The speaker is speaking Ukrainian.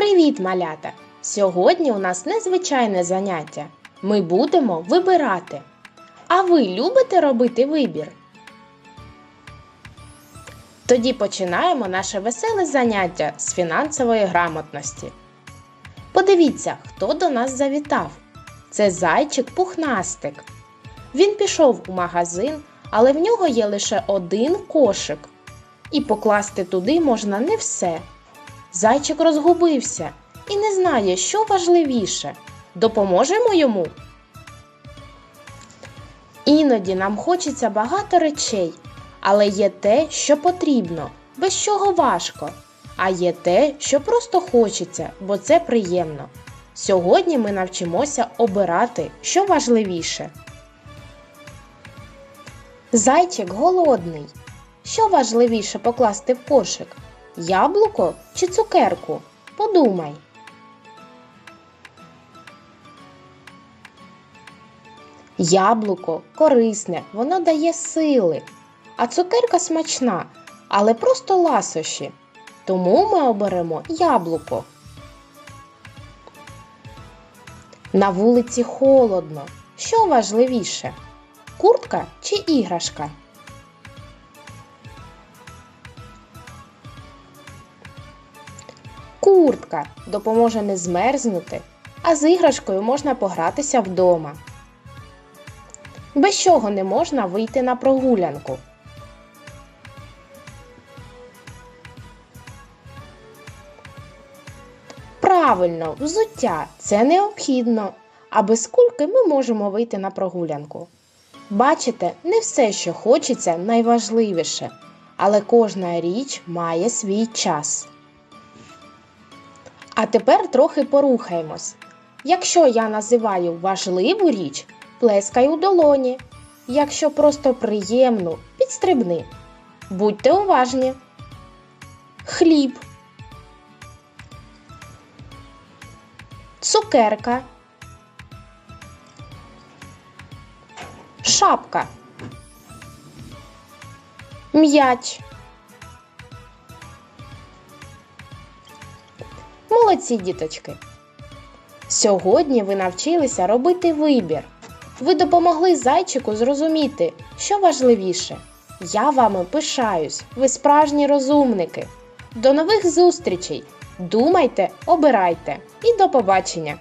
Привіт, малята! Сьогодні у нас незвичайне заняття. Ми будемо вибирати. А ви любите робити вибір? Тоді починаємо наше веселе заняття з фінансової грамотності. Подивіться, хто до нас завітав. Це зайчик пухнастик. Він пішов у магазин, але в нього є лише один кошик. І покласти туди можна не все. Зайчик розгубився і не знає, що важливіше. Допоможемо йому. Іноді нам хочеться багато речей, але є те, що потрібно, без чого важко. А є те, що просто хочеться, бо це приємно. Сьогодні ми навчимося обирати, що важливіше. Зайчик голодний. Що важливіше покласти в кошик? Яблуко чи цукерку? Подумай. Яблуко корисне, воно дає сили, а цукерка смачна, але просто ласощі. Тому ми оберемо яблуко. На вулиці холодно. Що важливіше? Куртка чи іграшка? Куртка допоможе не змерзнути, а з іграшкою можна погратися вдома. Без чого не можна вийти на прогулянку. Правильно, взуття це необхідно, а без кульки ми можемо вийти на прогулянку. Бачите, не все, що хочеться, найважливіше, але кожна річ має свій час. А тепер трохи порухаємось. Якщо я називаю важливу річ, плескай у долоні. Якщо просто приємну, підстрибни. Будьте уважні. Хліб. Цукерка. Шапка. М'яч. Молодці, діточки! Сьогодні ви навчилися робити вибір. Ви допомогли зайчику зрозуміти, що важливіше. Я вами пишаюсь, ви справжні розумники. До нових зустрічей! Думайте, обирайте і до побачення!